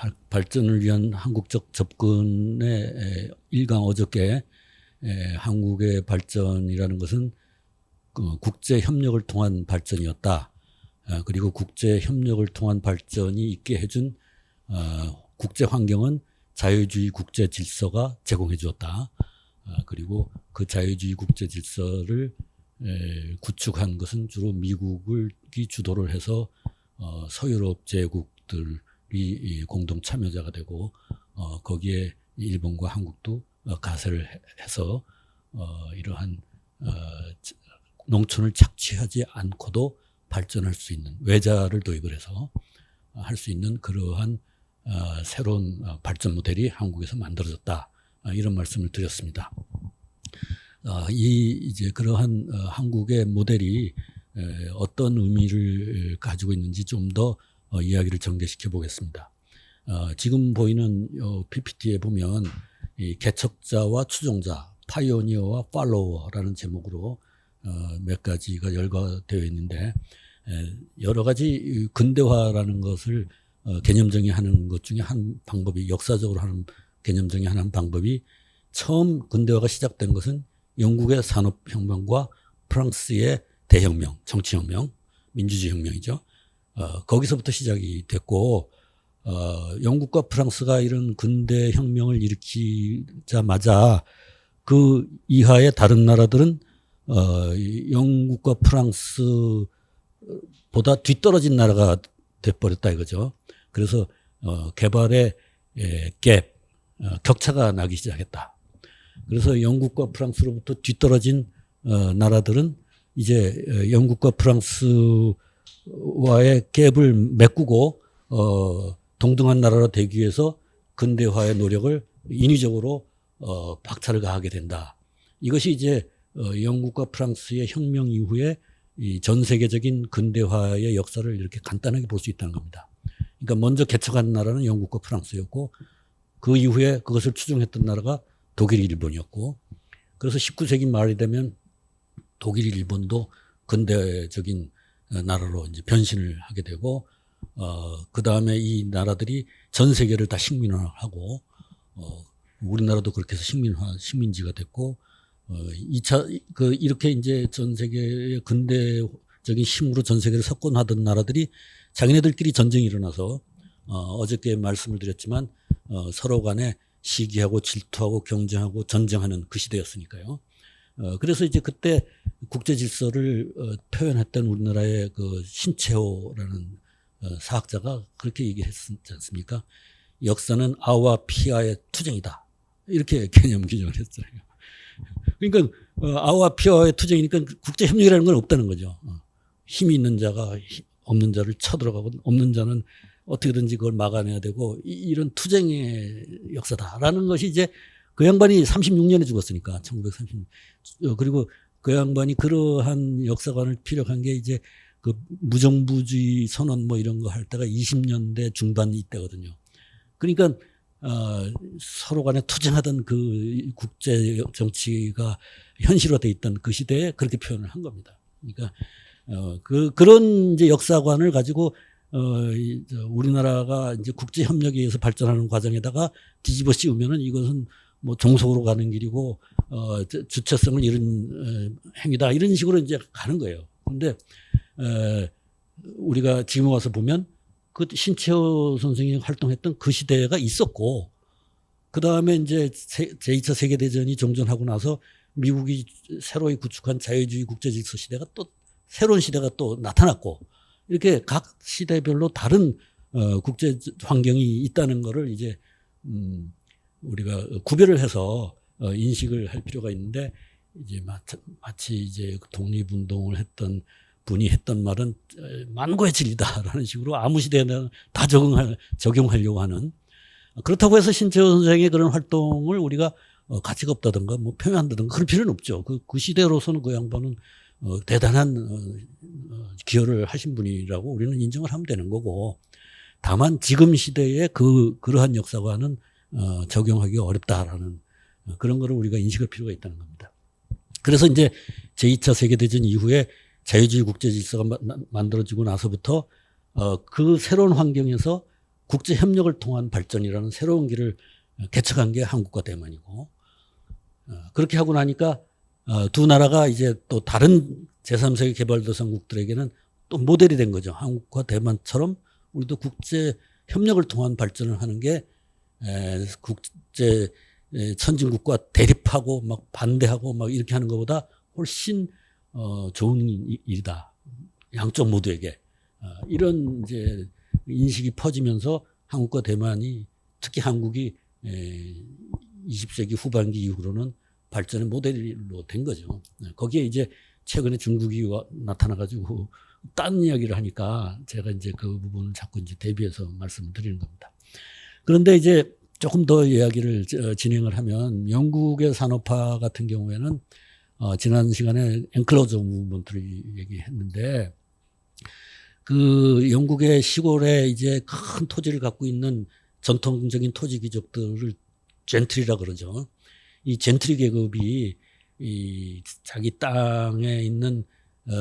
발- 발전을 위한 한국적 접근의 일강 어저께 에, 한국의 발전이라는 것은 그 국제 협력을 통한 발전이었다. 아, 그리고 국제 협력을 통한 발전이 있게 해준 어, 국제 환경은 자유주의 국제 질서가 제공해 주었다. 아, 그리고 그 자유주의 국제 질서를 에, 구축한 것은 주로 미국이 주도를 해서 어, 서유럽 제국들 이이 공동 참여자가 되고 어, 거기에 일본과 한국도 어, 가세를 해- 해서 어, 이러한 어, 자- 농촌을 착취하지 않고도 발전할 수 있는 외자를 도입을 해서 할 수 있는 그러한 어, 새로운 어, 발전 모델이 한국에서 만들어졌다 아, 이런 말씀을 드렸습니다. 어, 이 이제 그러한 어, 한국의 모델이 에, 어떤 의미를 가지고 있는지 좀더 어, 이야기를 전개시켜 보겠습니다. 어, 지금 보이는 어, PPT에 보면 이 개척자와 추종자, 파이오니어와 팔로워라는 제목으로 어, 몇 가지가 열거되어 있는데 에, 여러 가지 이 근대화라는 것을 어, 개념 정의하는 것 중에 한 방법이 역사적으로 하는 개념 정의하는 방법이 처음 근대화가 시작된 것은 영국의 산업혁명과 프랑스의 대혁명, 정치혁명, 민주주의 혁명이죠. 어, 거기서부터 시작이 됐고, 어, 영국과 프랑스가 이런 근대 혁명을 일으키자마자 그 이하의 다른 나라들은 어, 이 영국과 프랑스보다 뒤떨어진 나라가 돼버렸다 이거죠. 그래서 어, 개발의 에, 갭, 어, 격차가 나기 시작했다. 그래서 영국과 프랑스로부터 뒤떨어진 어, 나라들은 이제 어, 영국과 프랑스 와의 갭을 메꾸고 어, 동등한 나라로 되기 위해서 근대화의 노력을 인위적으로 어, 박차를 가하게 된다. 이것이 이제 어, 영국과 프랑스의 혁명 이후에 이 전 세계적인 근대화의 역사를 이렇게 간단하게 볼 수 있다는 겁니다. 그러니까 먼저 개척한 나라는 영국과 프랑스였고 그 이후에 그것을 추종했던 나라가 독일, 일본이었고 그래서 19세기 말이 되면 독일, 일본도 근대적인 어, 나라로 이제 변신을 하게 되고 어, 그 다음에 이 나라들이 전 세계를 다 식민화하고 어, 우리나라도 그렇게 해서 식민화, 식민지가 됐고 어, 2차 그 이렇게 이제 전 세계의 근대적인 힘으로 전 세계를 석권하던 나라들이 자기네들끼리 전쟁이 일어나서 어, 어저께 말씀을 드렸지만 어, 서로 간에 시기하고 질투하고 경쟁하고 전쟁하는 그 시대였으니까요. 어, 그래서 이제 그때 국제 질서를 어, 표현했던 우리나라의 그 신채호라는 어, 사학자가 그렇게 얘기했지 않습니까? 역사는 아와 피아의 투쟁이다. 이렇게 개념 규정을 했잖아요. 그러니까 어, 아와 피아의 투쟁이니까 국제 협력이라는 건 없다는 거죠. 어, 힘이 있는 자가 히- 없는 자를 쳐들어가고 없는 자는 어떻게든지 그걸 막아내야 되고 이- 이런 투쟁의 역사다라는 것이 이제 그 양반이 36년에 죽었으니까 1930년 어, 그리고 그 양반이 그러한 역사관을 피력한 게 이제 그 무정부주의 선언 뭐 이런 거 할 때가 20년대 중반 이때거든요. 그러니까 어, 서로 간에 투쟁하던 그 국제 정치가 현실화돼 있던 그 시대에 그렇게 표현을 한 겁니다. 그러니까 어, 그 그런 이제 역사관을 가지고 어, 이, 저, 우리나라가 이제 국제 협력에 의해서 발전하는 과정에다가 뒤집어 씌우면은 이것은 뭐 종속으로 가는 길이고 어, 저- 주체성을 잃은 어, 행위다 이런 식으로 이제 가는 거예요. 근데 어, 우리가 지금 와서 보면 그 신채호 선생이 활동했던 그 시대가 있었고 그 다음에 이제 세- 제2차 세계대전이 종전하고 나서 미국이 새로이 구축한 자유주의 국제 질서 시대가 또 새로운 시대가 또 나타났고 이렇게 각 시대별로 다른 어, 국제 환경이 있다는 거를 이제 음, 우리가 구별을 해서 어, 인식을 할 필요가 있는데 이제 마치, 이제 독립운동을 했던 분이 했던 말은 어, 만고의 진리다라는 식으로 아무 시대에나 다 적응할 적용하려고 하는 그렇다고 해서 신채호 선생의 그런 활동을 우리가 어, 가치가 없다든가 뭐 표현한다든가 그럴 필요는 없죠. 그, 그 시대로서는 그 양반은 어, 대단한 어, 어, 기여를 하신 분이라고 우리는 인정을 하면 되는 거고 다만 지금 시대에 그 그러한 역사관은 어, 적용하기 어렵다라는 어, 그런 거를 우리가 인식할 필요가 있다는 겁니다. 그래서 이제 제2차 세계대전 이후에 자유주의 국제 질서가 만들어지고 나서부터 어, 그 새로운 환경에서 국제 협력을 통한 발전이라는 새로운 길을 개척한 게 한국과 대만이고 어, 그렇게 하고 나니까 어, 두 나라가 이제 또 다른 제3세계 개발도상국들에게는 또 모델이 된 거죠. 한국과 대만처럼 우리도 국제 협력을 통한 발전을 하는 게 에, 국제 에, 선진국과 대립하고 막 반대하고 막 이렇게 하는 것보다 훨씬 어, 좋은 이- 일이다. 양쪽 모두에게 어, 이런 이제 인식이 퍼지면서 한국과 대만이 특히 한국이 에, 20세기 후반기 이후로는 발전의 모델로 된 거죠. 네, 거기에 이제 최근에 중국이 와- 나타나가지고 딴 이야기를 하니까 제가 이제 그 부분을 자꾸 이제 대비해서 말씀을 드리는 겁니다. 그런데 이제 조금 더 이야기를 저- 진행을 하면 영국의 산업화 같은 경우에는 어, 지난 시간에 앵클로저 무브먼트를 얘기했는데 그 영국의 시골에 이제 큰 토지를 갖고 있는 전통적인 토지 귀족들을 젠트리라 그러죠. 이 젠트리 계급이 이 자기 땅에 있는 어,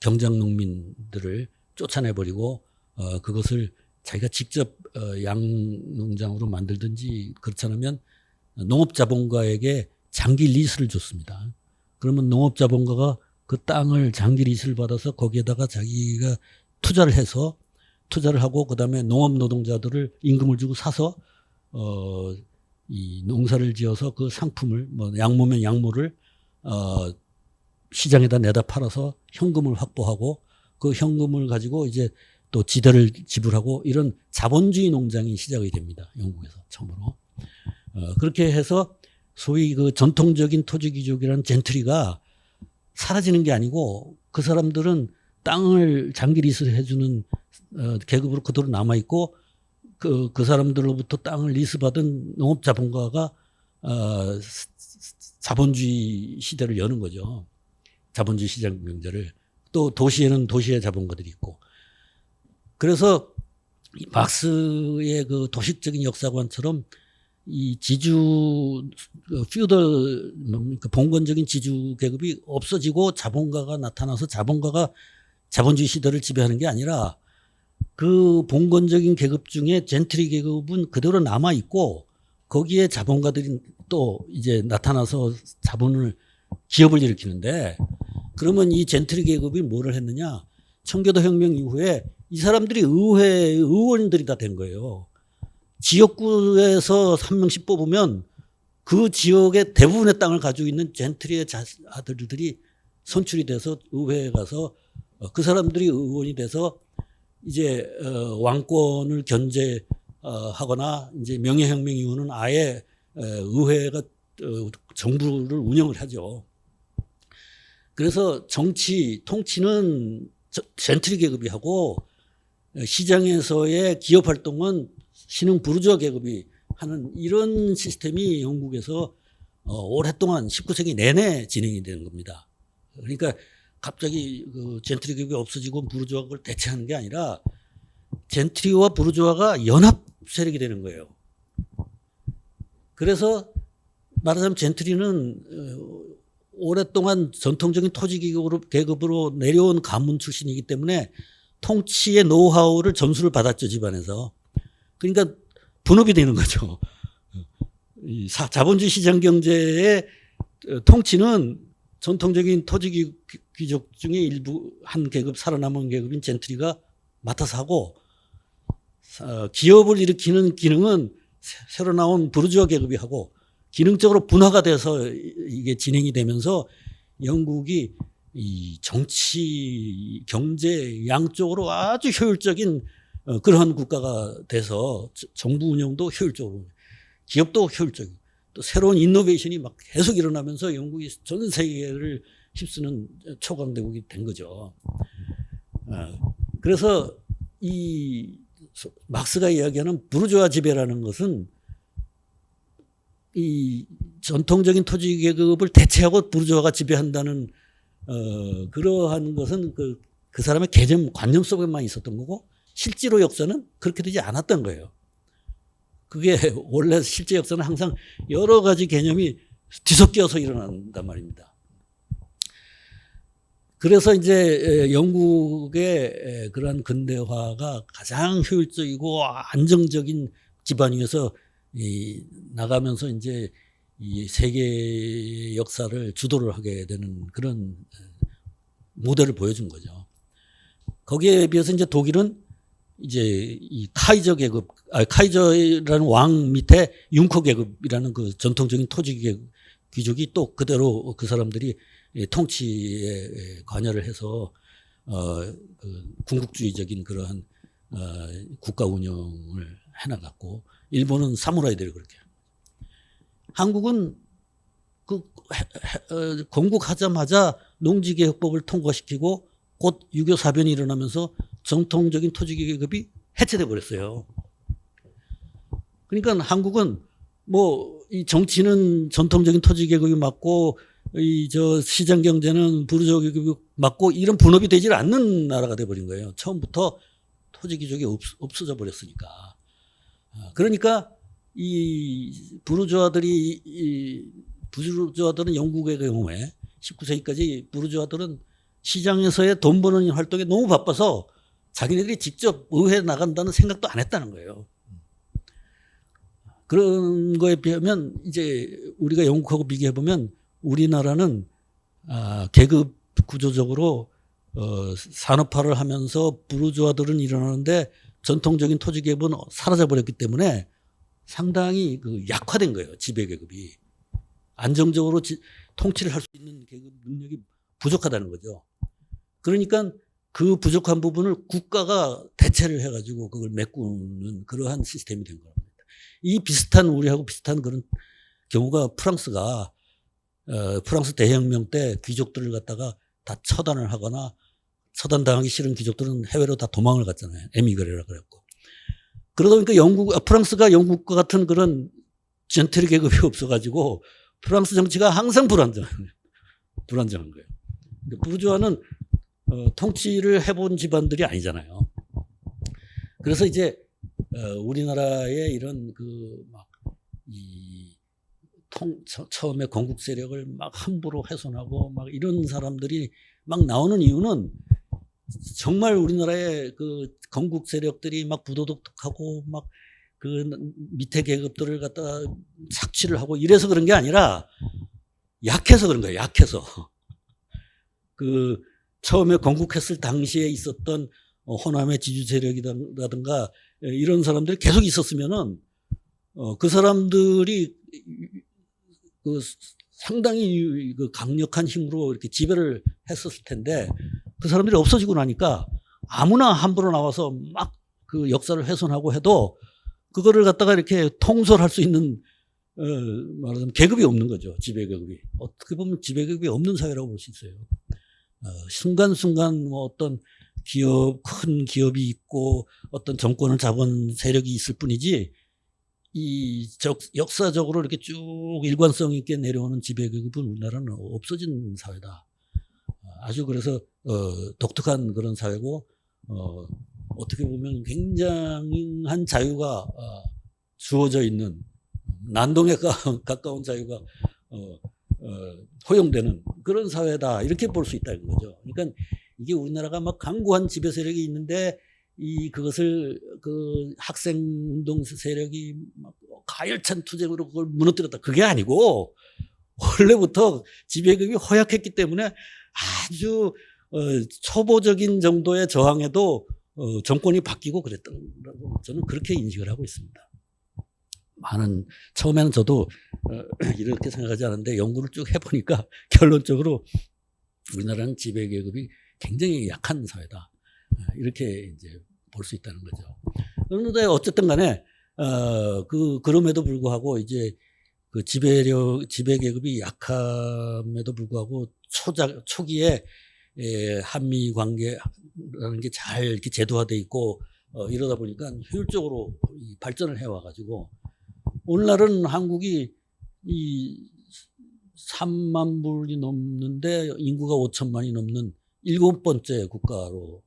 경장 농민들을 쫓아내 버리고 어, 그것을 자기가 직접 어, 양농장으로 만들든지 그렇지 않으면 농업자본가에게 장기 리스를 줬습니다. 그러면 농업자본가가 그 땅을 장기 리스를 받아서 거기에다가 자기가 투자를 해서 투자를 하고 그다음에 농업 노동자들을 임금을 주고 사서 어 이 농사를 지어서 그 상품을 뭐 양모면 양모를 어 시장에다 내다 팔아서 현금을 확보하고 그 현금을 가지고 이제 또 지대를 지불하고 이런 자본주의 농장이 시작이 됩니다. 영국에서 처음으로. 어 그렇게 해서 소위 그 전통적인 토지 귀족이라는 젠트리가 사라지는 게 아니고 그 사람들은 땅을 장기 리스를 해주는 어, 계급으로 그대로 남아 있고 그, 그 사람들로부터 땅을 리스받은 농업자본가가 어, 자본주의 시대를 여는 거죠. 자본주의 시장 경제를 또 도시에는 도시의 자본가들이 있고 그래서 이 막스의 그 도식적인 역사관처럼 이 지주 그 퓨더 뭡니까 봉건적인 지주 계급이 없어지고 자본가가 나타나서 자본가가 자본주의 시대를 지배하는 게 아니라 그 봉건적인 계급 중에 젠트리 계급은 그대로 남아 있고 거기에 자본가들이 또 이제 나타나서 자본을 기업을 일으키는데 그러면 이 젠트리 계급이 뭐를 했느냐? 청교도 혁명 이후에 이 사람들이 의회 의원들이 다 된 거예요. 지역구에서 한 명씩 뽑으면 그 지역의 대부분의 땅을 가지고 있는 젠트리의 자- 아들들이 선출이 돼서 의회에 가서 어, 그 사람들이 의원이 돼서 이제 어, 왕권을 견제하거나 이제 명예혁명 이후는 아예 에, 의회가 어, 정부를 운영을 하죠. 그래서 정치 통치는 저- 젠트리 계급이 하고 어, 시장에서의 기업 활동은 신흥 부르주아 계급이 하는 이런 시스템이 영국에서 어, 오랫동안 19세기 내내 진행이 되는 겁니다. 그러니까 갑자기 그 젠트리 계급이 없어지고 부르주아가 그걸 대체하는 게 아니라 젠트리와 부르주아가 연합 세력이 되는 거예요. 그래서 말하자면 젠트리는 어, 오랫동안 전통적인 토지 계급으로, 계급으로 내려온 가문 출신이기 때문에 통치의 노하우를 점수를 받았죠 집안에서. 그러니까 분업이 되는 거죠. 이 사- 자본주의 시장 경제의 어, 통치는 전통적인 토지 귀- 귀족 중에 일부 한 계급 살아남은 계급인 젠트리가 맡아서 하고 어, 기업을 일으키는 기능은 새- 새로 나온 부르주아 계급이 하고 기능적으로 분화가 돼서 이- 이게 진행이 되면서 영국이 이 정치, 경제 양쪽으로 아주 효율적인 어, 그러한 국가가 돼서 저- 정부 운영도 효율적으로, 기업도 효율적이고 또 새로운 인노베이션이 막 계속 일어나면서 영국이 전 세계를 휩쓰는 초강대국이 된 거죠. 어, 그래서 이 소- 막스가 이야기하는 부르주아 지배라는 것은 이 전통적인 토지 계급을 대체하고 부르주아가 지배한다는 어 그러한 것은 그, 그 사람의 개념 관념 속에만 있었던 거고 실제로 역사는 그렇게 되지 않았던 거예요. 그게 원래 실제 역사는 항상 여러 가지 개념이 뒤섞여서 일어난단 말입니다. 그래서 이제 에, 영국의 에, 그러한 근대화가 가장 효율적이고 안정적인 기반 위에서 이 나가면서 이제 이 세계 역사를 주도를 하게 되는 그런 에, 모델을 보여준 거죠. 거기에 비해서 이제 독일은 이제 이 카이저 계급, 아, 카이저라는 왕 밑에 융커 계급이라는 그 전통적인 토지 계급, 귀족이 또 그대로 그 사람들이 이 통치에 관여를 해서 어, 그 군국주의적인 그러한 어, 국가 운영을 해나갔고 일본은 사무라이들이 그렇게 한국은 그 어, 건국하자마자 농지개혁법을 통과시키고 곧 유교 사변이 일어나면서 정통적인 토지계급이 해체돼 버렸어요. 그러니까 한국은 뭐 이 정치는 전통적인 토지계급이 맞고 이 저 시장 경제는 부르주아 계급이 맞고 이런 분업이 되질 않는 나라가 돼 버린 거예요. 처음부터 토지 귀족이 없, 없어져 버렸으니까. 아, 그러니까 이 부르주아들이 이 부르주아들은 영국의 경우에 19세기까지 부르주아들은 시장에서의 돈 버는 활동에 너무 바빠서 자기네들이 직접 의회에 나간다는 생각도 안 했다는 거예요. 그런 거에 비하면 이제 우리가 영국하고 비교해 보면 우리나라는 아, 계급 구조적으로 어, 산업화를 하면서 부르주아들은 일어나는데 전통적인 토지 계급은 사라져 버렸기 때문에 상당히 그 약화된 거예요 지배 계급이 안정적으로 지- 통치를 할 수 있는 계급 능력이 부족하다는 거죠. 그러니까 그 부족한 부분을 국가가 대체를 해가지고 그걸 메꾸는 그러한 시스템이 된 겁니다. 이 비슷한 우리하고 비슷한 그런 경우가 프랑스가 어, 프랑스 대혁명 때 귀족들을 갖다가 다 처단을 하거나 처단당하기 싫은 귀족들은 해외로 다 도망을 갔잖아요. 에미그레라 그랬고. 그러다 보니까 영국, 아, 프랑스가 영국과 같은 그런 젠틀 계급이 없어가지고 프랑스 정치가 항상 거예요. 불안정한 거예요. 근데 부르주아는 어, 통치를 해본 집안들이 아니잖아요. 그래서 이제 어, 우리나라의 이런 그막이 처음에 건국 세력을 막 함부로 훼손하고 막 이런 사람들이 막 나오는 이유는 정말 우리나라의 그 건국 세력들이 막 부도덕하고 막 그 밑에 계급들을 갖다 착취를 하고 이래서 그런 게 아니라 약해서 그런 거예요. 약해서. 그 처음에 건국했을 당시에 있었던 어, 호남의 지주 세력이라든가 이런 사람들이 계속 있었으면은 어, 그 사람들이 그 상당히 그 강력한 힘으로 이렇게 지배를 했었을 텐데 그 사람들이 없어지고 나니까 아무나 함부로 나와서 막 그 역사를 훼손하고 해도 그거를 갖다가 이렇게 통솔할 수 있는 어, 말하자면 계급이 없는 거죠. 지배 계급이. 어떻게 보면 지배 계급이 없는 사회라고 볼 수 있어요. 어, 순간순간 뭐 어떤 기업, 큰 기업이 있고 어떤 정권을 잡은 세력이 있을 뿐이지 이 적, 역사적으로 이렇게 쭉 일관성 있게 내려오는 지배계급은 우리나라는 없어진 사회다. 아주 그래서 어, 독특한 그런 사회고 어, 어떻게 보면 굉장한 자유가 어, 주어져 있는 난동에 가- 가까운 자유가 어, 어, 허용되는 그런 사회다 이렇게 볼 수 있다는 거죠. 그러니까 이게 우리나라가 막 강고한 지배 세력이 있는데 이 그것을 그 학생 운동 세력이 막 가열찬 투쟁으로 그걸 무너뜨렸다. 그게 아니고 원래부터 지배급이 허약했기 때문에 아주 어, 초보적인 정도의 저항에도 어, 정권이 바뀌고 그랬다고 저는 그렇게 인식을 하고 있습니다. 많은 처음에는 저도 어, 이렇게 생각하지 않았는데 연구를 쭉 해보니까 결론적으로 우리나라는 지배 계급이 굉장히 약한 사회다. 어, 이렇게 이제 볼 수 있다는 거죠. 그런데 어쨌든 간에 어, 그 그럼에도 불구하고 이제 그 지배력 지배 계급이 약함에도 불구하고 초작 초기에 에, 한미 관계라는 게 잘 이렇게 제도화돼 있고 어, 이러다 보니까 효율적으로 이 발전을 해와 가지고 오늘날은 한국이 이 3만 불이 넘는데 인구가 5천만이 넘는 일곱 번째 국가로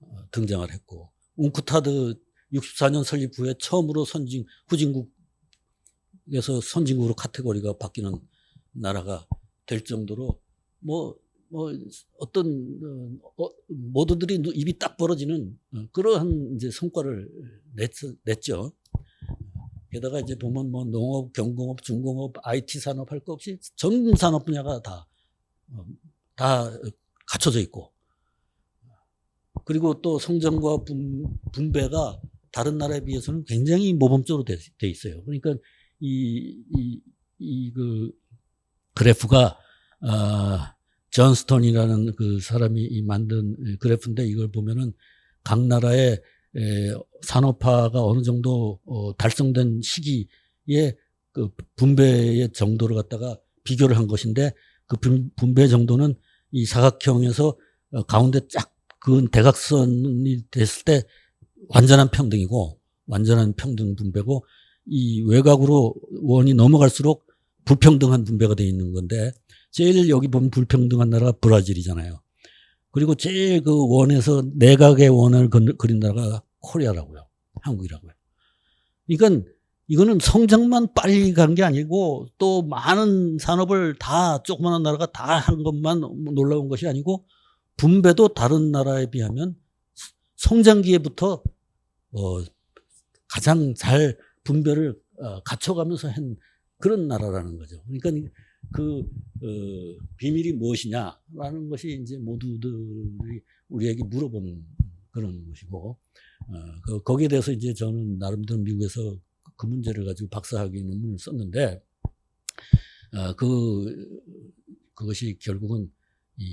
어, 등장을 했고 웅크타드 64년 설립 후에 처음으로 선진 후진국에서 선진국으로 카테고리가 바뀌는 나라가 될 정도로 뭐 뭐 어떤 어, 어, 모두들이 눈- 입이 딱 벌어지는 어, 그러한 이제 성과를 냈, 냈죠. 게다가 이제 보면 뭐 농업, 경공업, 중공업, IT 산업 할거 없이 전 산업 분야가 다, 어, 다 갖춰져 있고 그리고 또 성장과 분, 분배가 다른 나라에 비해서는 굉장히 모범적으로 돼, 돼 있어요. 그러니까 이, 이, 이, 그, 그래프가, 아, 존 스톤이라는 그 사람이 이 만든 그래프인데 이걸 보면은 각 나라의 에, 산업화가 어느 정도 어, 달성된 시기에 그 분배의 정도를 갖다가 비교를 한 것인데 그 분- 분배 정도는 이 사각형에서 어, 가운데 쫙 그은 대각선이 됐을 때 완전한 평등이고 완전한 평등 분배고 이 외곽으로 원이 넘어갈수록 불평등한 분배가 되어 있는 건데 제일 여기 보면 불평등한 나라가 브라질이잖아요. 그리고 제일 그 원에서 내각의 원을 그- 그린 나라가 코리아라고요. 한국이라고요. 그러니까 이거는 성장만 빨리 간 게 아니고 또 많은 산업을 다 조그마한 나라가 다 한 것만 놀라운 것이 아니고 분배도 다른 나라에 비하면 성장기에부터 어 가장 잘 분배를 어, 갖춰가면서 한 그런 나라라는 거죠. 그러니까 그 어, 비밀이 무엇이냐라는 것이 이제 모두들이 우리에게 물어보는 그런 것이고 어, 그, 거기에 대해서 이제 저는 나름대로 미국에서 그 문제를 가지고 박사학위 논문을 썼는데 어, 그 그것이 결국은 이,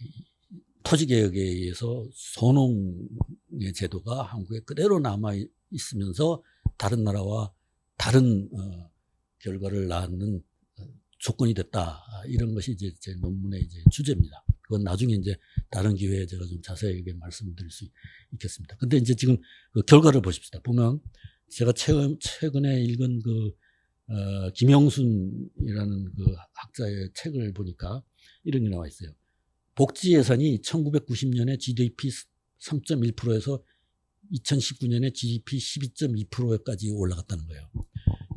이 토지 개혁에 의해서 소농의 제도가 한국에 그대로 남아 있으면서 다른 나라와 다른 어, 결과를 낳는 어, 조건이 됐다 아, 이런 것이 이제 제 논문의 이제 주제입니다. 그건 나중에 이제 다른 기회에 제가 좀 자세하게 말씀드릴 수 있겠습니다. 근데 이제 지금 그 결과를 보십시다. 보면 제가 최근, 최근에 읽은 그, 어, 김영순이라는 그 학자의 책을 보니까 이런 게 나와 있어요. 복지 예산이 1990년에 GDP 3.1%에서 2019년에 GDP 12.2%까지 올라갔다는 거예요.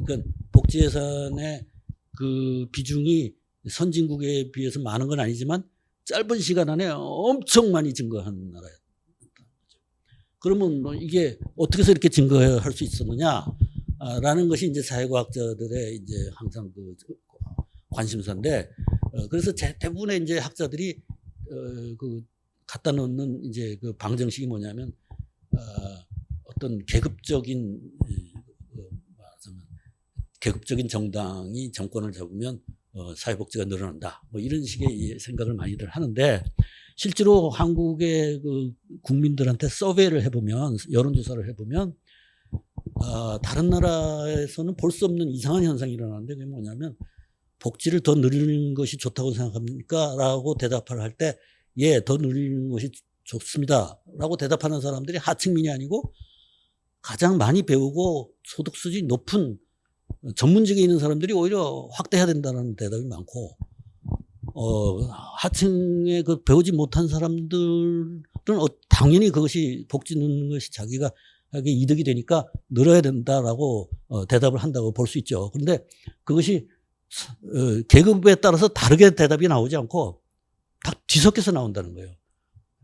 그러니까 복지 예산의 그 비중이 선진국에 비해서 많은 건 아니지만 짧은 시간 안에 엄청 많이 증가한 나라예요. 그러면 뭐 이게 어떻게 해서 이렇게 증가할 수 있었느냐라는 것이 이제 사회과학자들의 이제 항상 그 관심사인데 어, 그래서 제- 대부분의 이제 학자들이 어, 그 갖다 놓는 이제 그 방정식이 뭐냐면 어, 어떤 계급적인 계급적인 정당이 정권을 잡으면 어, 사회복지가 늘어난다. 뭐 이런 식의 이 생각을 많이들 하는데 실제로 한국의 그 국민들한테 서베이를 해보면 여론조사를 해보면 아, 다른 나라에서는 볼 수 없는 이상한 현상이 일어나는데 그게 뭐냐면 복지를 더 늘리는 것이 좋다고 생각합니까? 라고 대답을 할 때 예, 더 늘리는 것이 좋습니다. 라고 대답하는 사람들이 하층민이 아니고 가장 많이 배우고 소득 수준이 높은 전문직에 있는 사람들이 오히려 확대해야 된다는 대답이 많고 어, 하층에 그 배우지 못한 사람들은 어, 당연히 그것이 복지 넣는 것이 자기가 하게 이득이 되니까 늘어야 된다라고 어, 대답을 한다고 볼 수 있죠. 그런데 그것이 어, 계급에 따라서 다르게 대답이 나오지 않고 다 뒤섞여서 나온다는 거예요.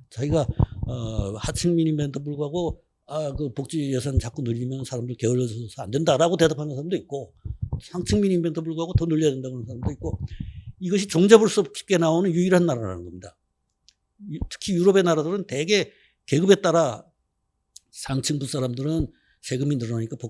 자기가 어, 하층민임에도 불구하고 아, 그 복지 예산 자꾸 늘리면 사람들 게을러서 안 된다라고 대답하는 사람도 있고 상층민임에도 불구하고 더 늘려야 된다고 하는 사람도 있고 이것이 종잡을 수 없게 나오는 유일한 나라라는 겁니다. 유- 특히 유럽의 나라들은 대개 계급에 따라 상층부 사람들은 세금이 늘어나니까 복